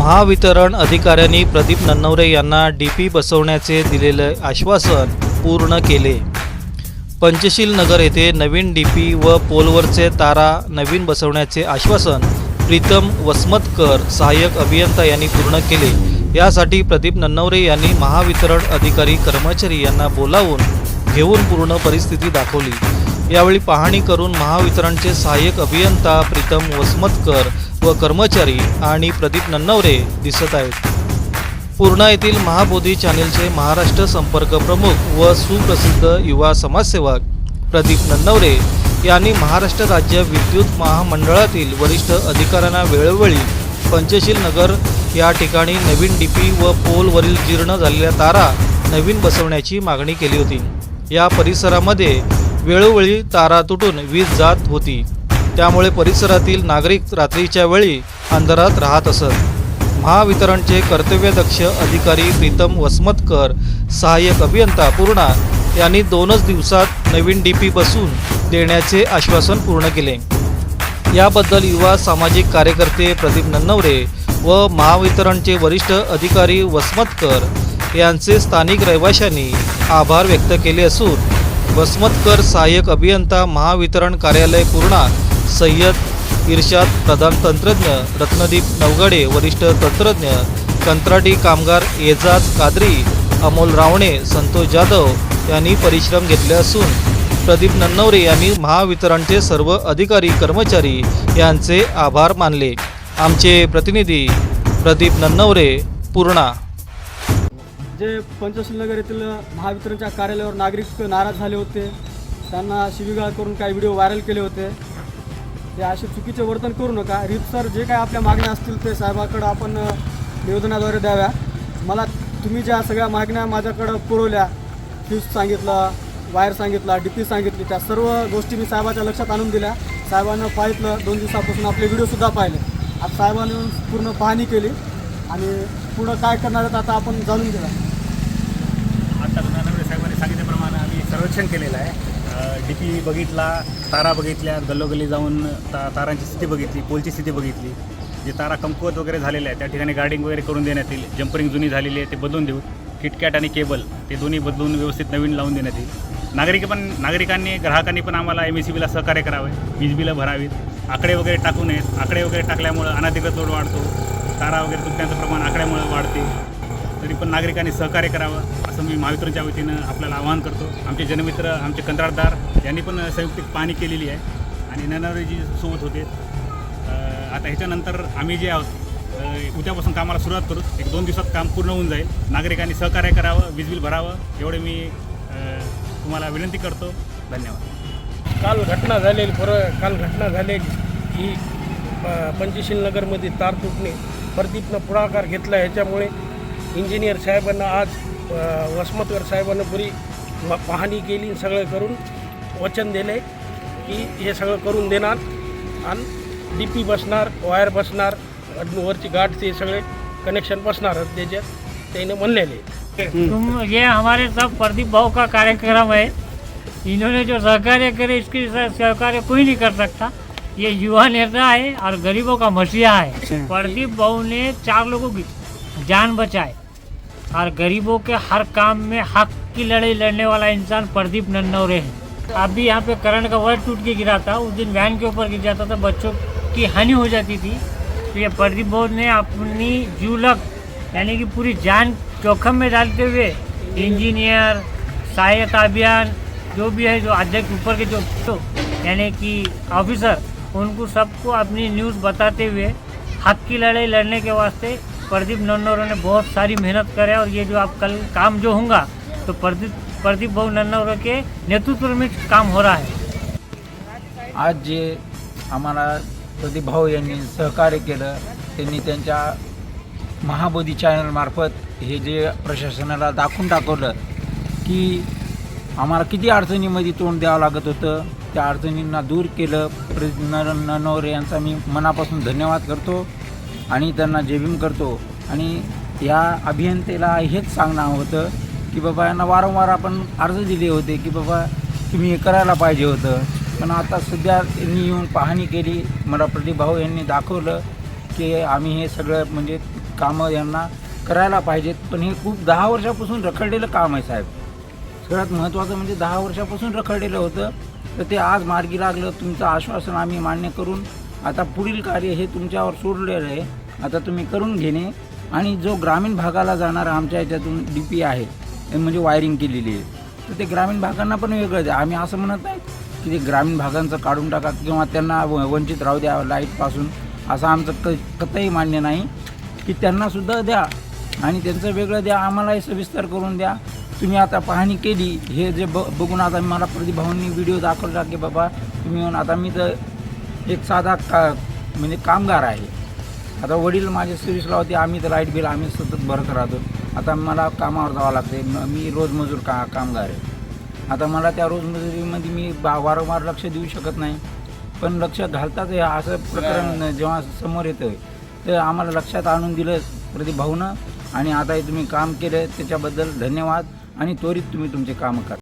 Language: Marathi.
महावितरण अधिकाऱ्यांनी प्रदीप नन्नवरे यांना डी पी बसवण्याचे दिलेले आश्वासन पूर्ण केले. पंचशील नगर येथे नवीन डी पी व पोलवरचे तारा नवीन बसवण्याचे आश्वासन प्रीतम वसमतकर सहाय्यक अभियंता यांनी पूर्ण केले. यासाठी प्रदीप नन्नवरे यांनी महावितरण अधिकारी कर्मचारी यांना बोलावून घेऊन पूर्ण परिस्थिती दाखवली. यावेळी पाहणी करून महावितरणचे सहाय्यक अभियंता प्रीतम वसमतकर व कर्मचारी आणि प्रदीप नन्नवरे दिसत आहेत. पूर्णा येथील महाबोधी चॅनेलचे महाराष्ट्र संपर्क प्रमुख व सुप्रसिद्ध युवा समाजसेवक प्रदीप नन्नवरे यांनी महाराष्ट्र राज्य विद्युत महामंडळातील वरिष्ठ अधिकाऱ्यांना वेळोवेळी पंचशील नगर या ठिकाणी नवीन डीपी व पोलवरील जीर्ण झालेल्या तारा नवीन बसवण्याची मागणी केली होती. या परिसरामध्ये वेळोवेळी तारा तुटून वीज जात होती. त्यामुळे परिसरातील नागरिक रात्रीच्या वेळी अंधारात राहत असत. महावितरणचे कर्तव्यदक्ष अधिकारी प्रीतम वसमतकर सहाय्यक अभियंता पूर्णा यांनी दोनच दिवसात नवीन डी पी बसून देण्याचे आश्वासन पूर्ण केले. याबद्दल युवा सामाजिक कार्यकर्ते प्रदीप नन्नवरे व महावितरणचे वरिष्ठ अधिकारी वसमतकर यांचे स्थानिक रहिवाशांनी आभार व्यक्त केले असून वसमतकर सहाय्यक अभियंता महावितरण कार्यालय पूर्णा सय्यद इर्शाद प्रधान तंत्रज्ञ रत्नदीप नवगडे वरिष्ठ तंत्रज्ञ कंत्राटी कामगार एजाज कादरी अमोल रावणे संतोष जाधव यांनी परिश्रम घेतले असून प्रदीप नन्नवरे यांनी महावितरणचे सर्व अधिकारी कर्मचारी यांचे आभार मानले. आमचे प्रतिनिधी प्रदीप नन्नवरे पूर्णा. जे पंचशीलनगर येथील महावितरणच्या कार्यालयावर नागरिक नाराज झाले होते. त्यांना शिबिगाळ करून काही व्हिडिओ व्हायरल केले होते. ते असे चुकीचे वर्तन करू नका. रीतसर जे काय आपल्या मागण्या असतील ते साहेबाकडं आपण निवेदनाद्वारे द्याव्या. मला तुम्ही ज्या सगळ्या मागण्या माझ्याकडं पुरवल्या फ्यूज सांगितलं वायर सांगितला डी पी सांगितली त्या सर्व गोष्टी मी साहेबाच्या लक्षात आणून दिल्या. साहेबांना पाहितलं दोन दिवसापासून आपले व्हिडिओसुद्धा पाहिले. आज साहेबांनी येऊन पूर्ण पाहणी केली आणि पुढं काय करणार आहेत आता आपण जाणून घेऊया. आता साहेबांनी सांगितल्याप्रमाणे आम्ही सर्वेक्षण केलेलं आहे. डी पी बघितला तारा बघितल्या गल्लोगल्ली जाऊन ता तारांची स्थिती बघितली पोलची स्थिती बघितली. जे तारा कमकुवत वगैरे झालेल्या आहे त्या ठिकाणी गार्डिंग वगैरे करून देण्यात येईल. जम्परिंग जुनी झालेली आहे ते बदलून देऊ. किटकॅट आणि केबल ते दोन्ही बदलून व्यवस्थित नवीन लावून देण्यात येईल. नागरिक पण नागरिकांनी ग्राहकांनी पण आम्हाला एम एस सी बीला सहकार्य करावे वीज बिलं भरावीत. आकडे वगैरे टाकू नयेत. आकडे वगैरे टाकल्यामुळं अनाधिकृत लोड वाढतो. तारा वगैरे तुटण्याचं प्रमाण आकड्यामुळे वाढते. तरी पण नागरिकांनी सहकार्य करावं असं मी महावितरणच्या वतीनं आपल्याला आवाहन करतो. आमचे जनमित्र आमचे कंत्राटदार यांनी पण संयुक्त पाहणी केलेली आहे. आणि ननवरेजी सोबत होते. आता ह्याच्यानंतर आम्ही जे आहोत उद्यापासून कामाला सुरुवात करू. एक दोन दिवसात काम पूर्ण होऊन जाईल. नागरिकांनी सहकार्य करावं वीज बिल भरावं एवढे मी तुम्हाला विनंती करतो. धन्यवाद. काल घटना झालेली बरं काल घटना झालेली. ही प- पंचशील नगरमध्ये तार तुटणे प्रदीपनं पुढाकार घेतला. ह्याच्यामुळे इंजिनियर साहेबांना आज अ, वसमतकर साहेबांना पुरी पाहणी केली सगळं करून वचन दिले की हे सगळं करून देणार आणि डी पी बसणार वायर बसणार वरची गाठ ते सगळे कनेक्शन बसणार त्याच्यात त्याने म्हणलेले. तुम ये हमारे सब प्रदीप भाव का कार्यक्रम है। इन्होंने जो सहकार्य करे इसके सहकार्य कोई नहीं कर सकता। ये युवा नेता है और गरीबों का मसीहा है। प्रदीप भाव ने चार लोगों की जान बचाए और गरीबों के हर काम में हक की लड़ाई लड़ने वाला इंसान प्रदीप नन्नौरे है। अभी यहाँ पे करंट का वायर टूट के गिरा था उस दिन वैन के ऊपर गिर जाता था बच्चों की हानि हो जाती थी। तो ये प्रदीप बोध ने अपनी जूलक यानी कि पूरी जान जोखम में डालते हुए इंजीनियर सहायता अभियान जो भी है जो अध्यक्ष ऊपर के जो तो, यानी कि ऑफिसर उनको सबको अपनी न्यूज़ बताते हुए हक की लड़ाई लड़ने के वास्ते प्रदीप नन्नौरों ने बहुत सारी मेहनत करे और ये जो आप कल काम जो होगा तो प्रदीप प्रदीप भाऊ नन्नौरों के नेतृत्व में काम हो रहा है। आज जे आम्हाला प्रदीप भाऊ यांनी सहकार्य केलं त्यांनी त्यांच्या महाबोधी चॅनलमार्फत हे जे प्रशासनाला दाखवून दाखवलं की आम्हाला किती अडचणीमध्ये तोंड द्यावं लागत होतं त्या अडचणींना दूर केलं. प्रदीप नरन ननवरे यांचा मी मनापासून धन्यवाद करतो. आणि त्यांना जेबीम करतो. आणि या अभियंतेला हेच सांगणं होतं की बाबा यांना वारंवार आपण अर्ज दिले होते की बाबा तुम्ही हे करायला पाहिजे होतं. पण आता सध्या त्यांनी येऊन पाहणी केली. मला प्रतिभाऊ यांनी दाखवलं की आम्ही हे सगळं म्हणजे कामं यांना करायला पाहिजेत. पण हे खूप दहा वर्षापासून रखडलेलं काम आहे साहेब. सगळ्यात महत्त्वाचं म्हणजे दहा वर्षापासून रखडलेलं होतं. तर ते आज मार्गी लागलं. तुमचं आश्वासन आम्ही मान्य करून आता पुढील कार्य हे तुमच्यावर सोडलेलं आहे. आता तुम्ही करून घेणे आणि जो ग्रामीण भागाला जाणारा आमच्या याच्यातून डी पी आहे म्हणजे वायरिंग केलेली आहे तर ते ग्रामीण भागांना पण वेगळं द्या आम्ही असं म्हणत नाही की ते ग्रामीण भागांचं काढून टाका किंवा त्यांना व- वंचित राहू द्या लाईटपासून असं आमचं क कतही मान्य नाही. की त्यांनासुद्धा द्या आणि त्यांचं वेगळं द्या. आम्हालाही सविस्तर करून द्या. तुम्ही आता पाहणी केली हे जे ब बघून आता मला प्रतिभावांनी व्हिडिओ दाखवला की बाबा तुम्ही येऊन आता मी तर एक साधा का म्हणजे कामगार आहे. आता वडील माझे सर्विसला होते आम्ही तर लाइट बिल आम्ही सतत भरत राहतो. आता मला कामावर जावं लागते म- रोजमजूर का कामगार आहे. आता मला त्या रोजमजुरीमध्ये मी बा वारंवार लक्ष देऊ शकत नाही. पण लक्ष घालताच हे असं प्रकरण जेव्हा समोर येतं तर आम्हाला लक्षात आणून दिलं प्रदीप भाऊनं. आणि आता हे तुम्ही काम केलं त्याच्याबद्दल धन्यवाद. आणि त्वरित तुम्ही तुमचे कामं करा.